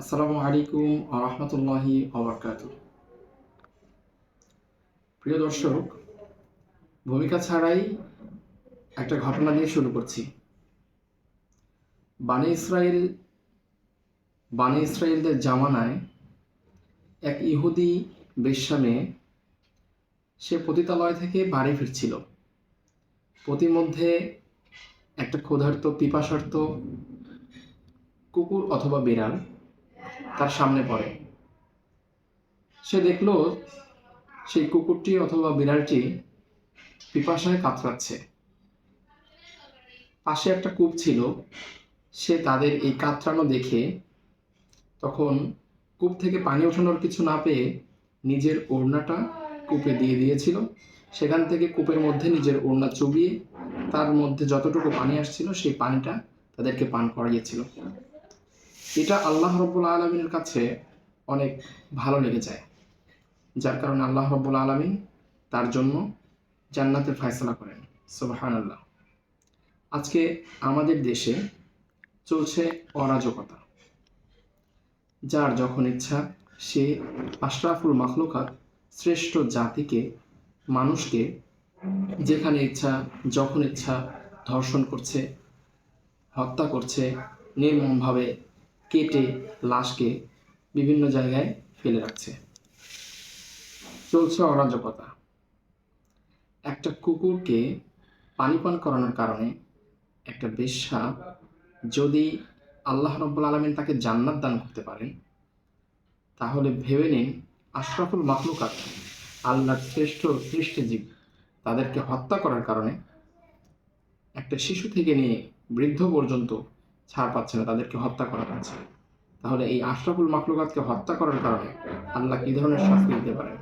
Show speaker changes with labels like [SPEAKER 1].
[SPEAKER 1] আসসালামু আলাইকুম আরহামতুল্লাহি আবরকাত প্রিয় দর্শক, ভূমিকা ছাড়াই একটা ঘটনা নিয়ে শুরু করছি। বানে ইসরায়েল বানে ইসরায়েলদের জামানায় এক ইহুদি বেশ্যা মেয়ে সে পতিতালয় থেকে বাড়ি ফিরছিল। প্রতিমধ্যে একটা ক্ষুধার্ত পিপাসার্ত কুকুর অথবা বিড়াল তার সামনে পড়ে। সে দেখল সেই কুকুরটি অথবা বিড়ালটি পিপাসায় কাতরাচ্ছে। পাশে একটা কূপ ছিল। সে তাদের এই কাতরানো দেখে তখন কূপ থেকে পানি ওঠানোর কিছু না পেয়ে নিজের ওড়নাটা কূপে দিয়ে দিয়েছিল। সেখান থেকে কূপের মধ্যে নিজের ওড়না চুবিয়ে তার মধ্যে যতটুকু পানি আসছিল সেই পানিটা তাদেরকে পান করিয়েছিল এটা আল্লাহ রব্বুল আলমিনের কাছে অনেক ভালো লেগে যায়। যার কারণে আল্লাহ রব্বুল আলমিন তার জন্য জান্নাতের ফায়সলা করেন। সুবাহান আল্লাহ আজকে আমাদের দেশে চলছে অরাজকতা। যার যখন ইচ্ছা, সে আশরাফুল মাখলুকাত শ্রেষ্ঠ জাতিকে, মানুষকে যেখানে ইচ্ছা, যখন ইচ্ছা ধর্ষণ করছে, হত্যা করছে, নির্মমভাবে কেটে লাশকে বিভিন্ন জায়গায় ফেলে রাখছে। চলছে অরাজকতা। একটা কুকুরকে পানি পান করানোর কারণে একটা বেশ্যা যদি আল্লাহ রব্বুল আলমিন তাকে জান্নাত দান করতে পারেন, তাহলে ভেবে নিন আশরাফুল মাখলুকাত আল্লাহর শ্রেষ্ঠ সৃষ্টিজীব তাদেরকে হত্যা করার কারণে একটা শিশু থেকে নিয়ে বৃদ্ধ পর্যন্ত ছাড় পাচ্ছে না, তাদেরকে হত্যা করা হচ্ছে তাহলে এই আশরাফুল মাকলুকাতকে হত্যা করার কারণে আল্লাহ কি ধরনের শাস্তি দিতে পারেন?